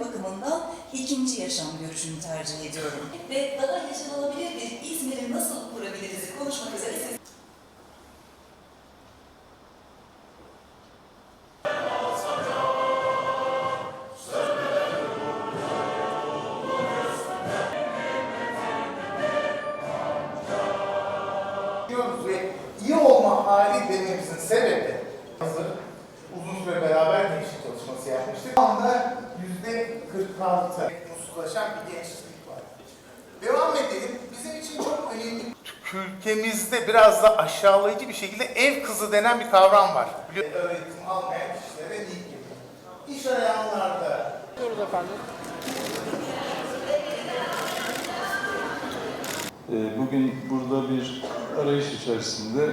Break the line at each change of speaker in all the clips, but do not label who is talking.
bakımından ikinci yaşam görüşünü tercih ediyorum. Ve daha yaşanılabilir bir
Ülkemizde biraz da aşağılayıcı bir şekilde ev kızı denen bir kavram var. Biliyor Öğretim almayan kişilere değil gibi. İş arayanlarda
Ee, Bugün burada bir arayış içerisinde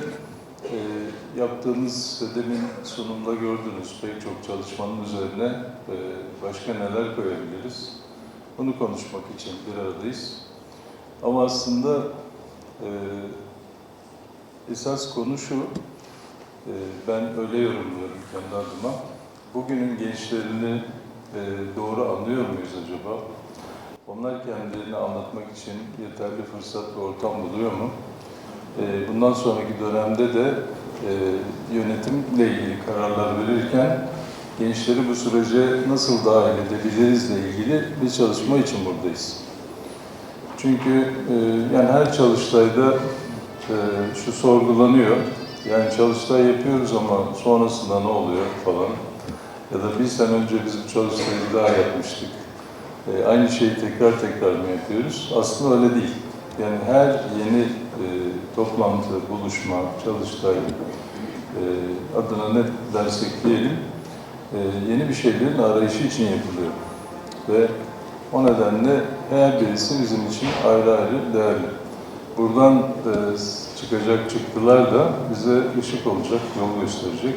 e, yaptığımız ve demin sunumda gördüğünüz pek çok çalışmanın üzerine e, başka neler koyabiliriz? Bunu konuşmak için bir aradayız. Ama aslında e, esas konu şu, e, ben öyle yorumluyorum kendi adıma. Bugünün gençlerini e, doğru anlıyor muyuz acaba? Onlar kendilerini anlatmak için yeterli fırsat ve ortam buluyor mu? Ee, Bundan sonraki dönemde de e, yönetimle ilgili kararlar verirken gençleri bu sürece nasıl dahil edebilirizle ilgili bir çalışma için buradayız. Çünkü e, yani her çalıştayda e, şu sorgulanıyor. Yani çalıştay yapıyoruz ama sonrasında ne oluyor falan. Ya da bir sene önce biz bu çalıştayı daha yapmıştık. E, aynı şeyi tekrar tekrar mı yapıyoruz? Aslında öyle değil. Yani her yeni e, toplantı, buluşma, çalıştay e, adına ne dersek diyelim e, yeni bir şeylerin arayışı için yapılıyor. Ve o nedenle her birisi bizim için ayrı ayrı değerli. Buradan e, çıkacak çıktılar da bize ışık olacak, yol gösterecek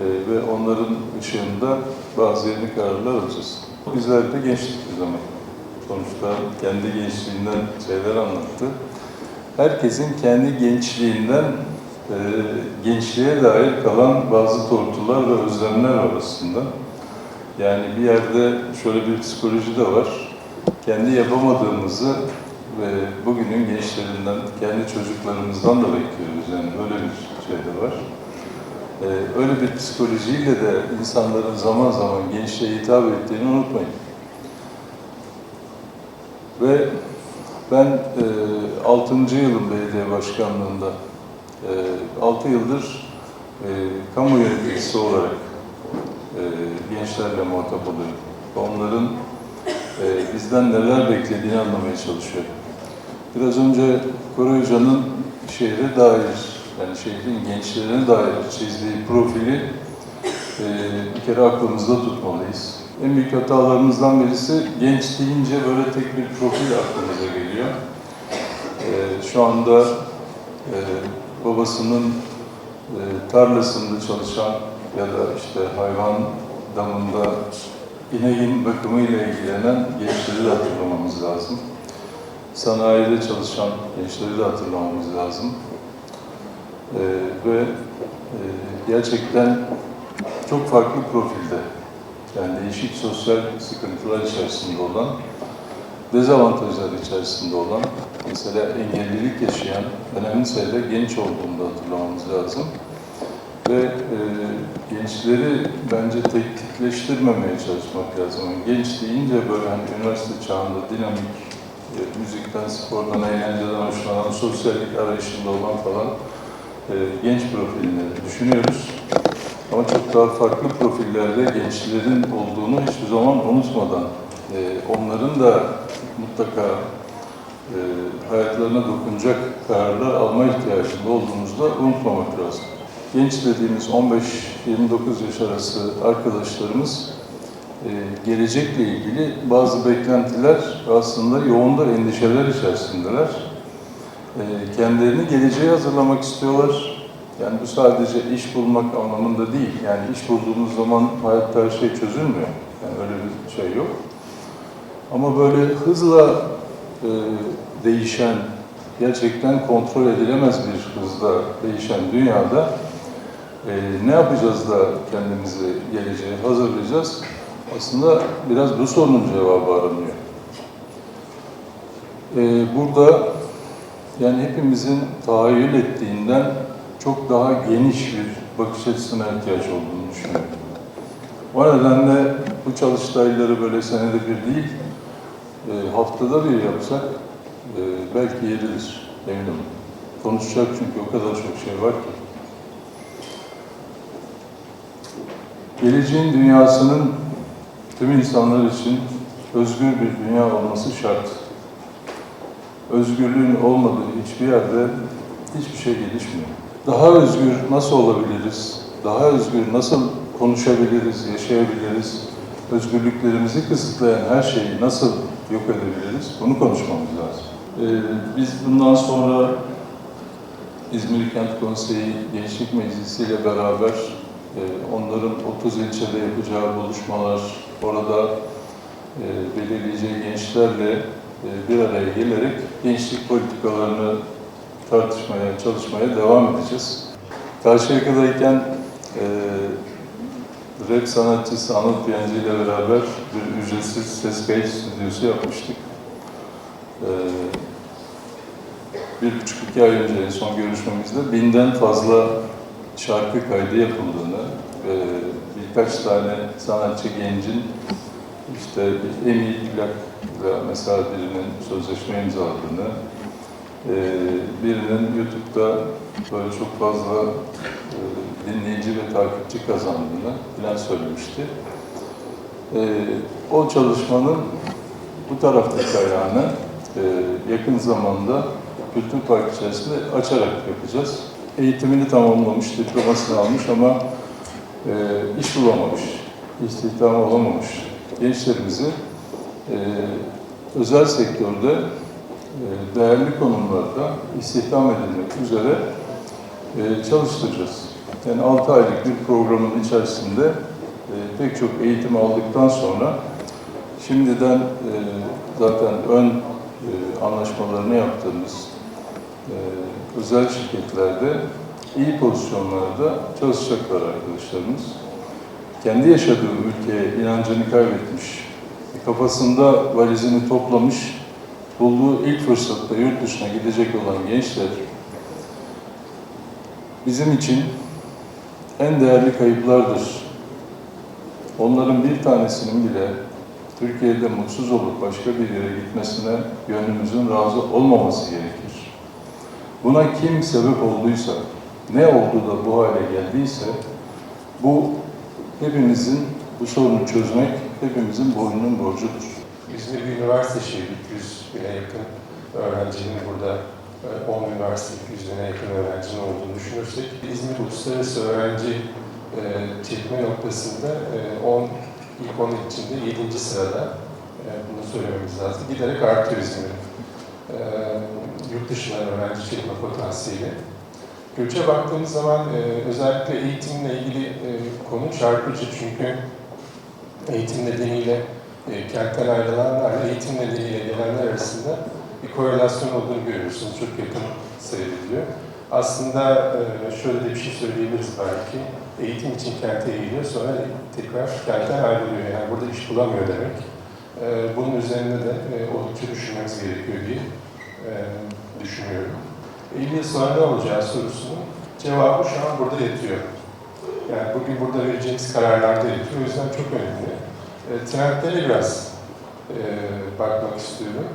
e, ve onların ışığında bazı yeni kararlar alacağız. Bizler de gençlik bir zaman. Sonuçta kendi gençliğinden şeyler anlattı. Herkesin kendi gençliğinden e, gençliğe dair kalan bazı tortular ve özlemler var aslında. Yani bir yerde şöyle bir psikoloji de var. Kendi yapamadığımızı ve bugünün gençlerinden, kendi çocuklarımızdan da bekliyoruz. Yani böyle bir şey de var. Ee, öyle bir psikolojiyle de insanların zaman zaman gençliğe hitap ettiğini unutmayın. Ve ben e, 6. yılım belediye başkanlığında e, 6 yıldır e, kamu yöneticisi olarak e, gençlerle muhatap oluyorum. Onların e, bizden neler beklediğini anlamaya çalışıyorum. Biraz önce Koray Hoca'nın şehre dair, yani şehrin gençlerine dair çizdiği profili e, bir kere aklımızda tutmalıyız. En büyük hatalarımızdan birisi genç deyince böyle tek bir profil aklımıza geliyor. E, şu anda e, babasının e, tarlasında çalışan ya da işte hayvan damında ineğin bakımıyla ilgilenen gençleri de hatırlamamız lazım. Sanayide çalışan gençleri de hatırlamamız lazım. Ee, ve e, gerçekten çok farklı profilde, yani değişik sosyal sıkıntılar içerisinde olan, dezavantajlar içerisinde olan, mesela engellilik yaşayan önemli sayıda genç olduğunu da hatırlamamız lazım. Ve e, gençleri bence tehditleştirmemeye çalışmak lazım. Genç deyince böyle hani üniversite çağında dinamik, e, müzikten, spordan, eğlenceden hoşlanan, sosyallik arayışında olan falan e, genç profilini düşünüyoruz. Ama çok daha farklı profillerde gençlerin olduğunu hiçbir zaman unutmadan, e, onların da mutlaka e, hayatlarına dokunacak kararlar alma ihtiyacında olduğumuzu da unutmamak lazım. Genç dediğimiz 15-29 yaş arası arkadaşlarımız gelecekle ilgili bazı beklentiler aslında yoğun da endişeler içerisindeler. E, kendilerini geleceğe hazırlamak istiyorlar. Yani bu sadece iş bulmak anlamında değil. Yani iş bulduğunuz zaman hayatta her şey çözülmüyor. Yani öyle bir şey yok. Ama böyle hızla e, değişen, gerçekten kontrol edilemez bir hızla değişen dünyada e, ne yapacağız da kendimizi geleceğe hazırlayacağız? Aslında biraz bu sorunun cevabı aranıyor. E, burada yani hepimizin tahayyül ettiğinden çok daha geniş bir bakış açısına ihtiyaç olduğunu düşünüyorum. O nedenle bu çalıştayları böyle senede bir değil, e, haftada bir yapsak e, belki yeridir eminim. Konuşacak çünkü o kadar çok şey var ki. Geleceğin dünyasının tüm insanlar için özgür bir dünya olması şart. Özgürlüğün olmadığı hiçbir yerde hiçbir şey gelişmiyor. Daha özgür nasıl olabiliriz? Daha özgür nasıl konuşabiliriz, yaşayabiliriz? Özgürlüklerimizi kısıtlayan her şeyi nasıl yok edebiliriz? Bunu konuşmamız lazım. Ee, biz bundan sonra İzmir Kent Konseyi Gençlik Meclisi ile beraber onların 30 ilçede yapacağı buluşmalar, orada e, belirleyeceği gençlerle e, bir araya gelerek gençlik politikalarını tartışmaya, çalışmaya devam edeceğiz. Karşıyaka'dayken e, rap sanatçısı Anıl Piyancı ile beraber bir ücretsiz ses kayıt stüdyosu yapmıştık. E, bir buçuk iki ay önce son görüşmemizde binden fazla şarkı kaydı yapıldığını ve birkaç tane sanatçı gencin işte en iyi mesela birinin sözleşme imzaladığını, e, birinin YouTube'da böyle çok fazla e, dinleyici ve takipçi kazandığını falan söylemişti. E, o çalışmanın bu taraftaki ayağını e, yakın zamanda Kültür Park içerisinde açarak yapacağız. Eğitimini tamamlamış, diplomasını almış ama e, iş bulamamış, istihdam olamamış gençlerimizi e, özel sektörde e, değerli konumlarda istihdam edilmek üzere e, çalıştıracağız. Yani 6 aylık bir programın içerisinde e, pek çok eğitim aldıktan sonra şimdiden e, zaten ön e, anlaşmalarını yaptığımız e, özel şirketlerde iyi pozisyonlarda çalışacaklar arkadaşlarımız. Kendi yaşadığı ülkeye inancını kaybetmiş, kafasında valizini toplamış, bulduğu ilk fırsatta yurt dışına gidecek olan gençler bizim için en değerli kayıplardır. Onların bir tanesinin bile Türkiye'de mutsuz olup başka bir yere gitmesine gönlümüzün razı olmaması gerekir. Buna kim sebep olduysa, ne oldu da bu hale geldiyse, bu hepimizin bu sorunu çözmek hepimizin boynunun borcudur.
İzmir bir üniversite şehri, 100 bine yakın öğrencinin burada e, 10 üniversite, 100 bine yakın öğrencinin olduğunu düşünürsek, İzmir Uluslararası Öğrenci e, çekme noktasında e, 10, ilk 10 içinde 7. sırada, e, bunu söylememiz lazım, giderek artıyor İzmir'in. E, yurt dışından öğrenci çekme potansiyeli. Göçe baktığımız zaman e, özellikle eğitimle ilgili e, konu çarpıcı çünkü eğitim nedeniyle e, kentten ayrılanlarla eğitim nedeniyle gelenler arasında bir korelasyon olduğunu görüyorsunuz. Çok yakın seyrediliyor. Aslında e, şöyle de bir şey söyleyebiliriz belki. Eğitim için kente eğiliyor, sonra tekrar kentten ayrılıyor. Yani burada iş bulamıyor demek. E, bunun üzerine de e, oldukça düşünmemiz gerekiyor diye e, düşünüyorum. 50 yıl sonra ne olacağı sorusunun cevabı şu an burada yatıyor. Yani bugün burada vereceğimiz kararlarda yatıyor. O yüzden çok önemli. E, trendlere biraz e, bakmak istiyorum.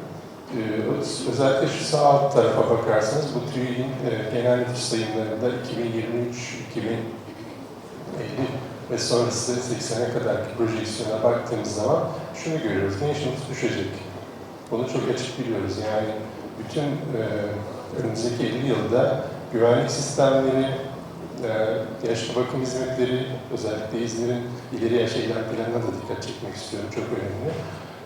E, öz- özellikle şu sağ alt tarafa bakarsanız bu TÜİ'nin e, genel nüfus sayımlarında 2023, 2050 ve sonrası 80'e kadarki projeksiyona baktığımız zaman şunu görüyoruz. Genç nüfus düşecek. Bunu çok açık biliyoruz. Yani bütün e, önümüzdeki 50 yılda güvenlik sistemleri, e, yaşlı bakım hizmetleri, özellikle İzmir'in ileri yaş eylem planına da dikkat çekmek istiyorum. Çok önemli.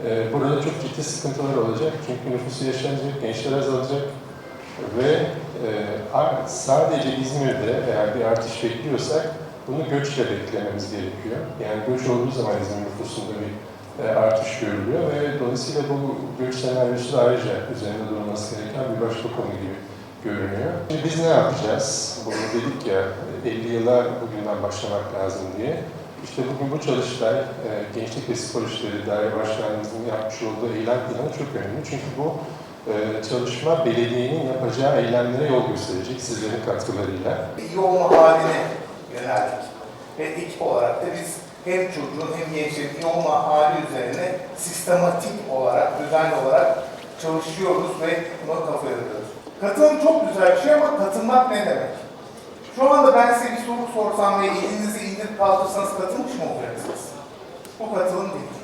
E, burada çok ciddi sıkıntılar olacak. Çünkü nüfusu yaşlanacak, gençler azalacak ve e, sadece İzmir'de eğer bir artış bekliyorsak bunu göçle beklememiz gerekiyor. Yani göç olduğu zaman İzmir nüfusunda bir artış görülüyor ve dolayısıyla bu göç senaryosu da ayrıca üzerinde durulması gereken bir başka konu gibi görünüyor. Şimdi biz ne yapacağız? Bunu dedik ya 50 yıla bugünden başlamak lazım diye. İşte bugün bu çalıştay e, Gençlik ve Spor İşleri Daire Başkanlığımızın yapmış olduğu eylem planı çok önemli. Çünkü bu e, çalışma belediyenin yapacağı eylemlere yol gösterecek sizlerin katkılarıyla.
iyi olma haline yöneldik. Ve ekip olarak da biz hem çocuğun hem gençlerin olma hali üzerine sistematik olarak, düzenli olarak çalışıyoruz ve buna kafa yoruyoruz. Katılım çok güzel bir şey ama katılmak ne demek? Şu anda ben size bir soru sorsam ve elinizi indirip kaldırsanız katılmış mı olacaksınız? Bu katılım değil.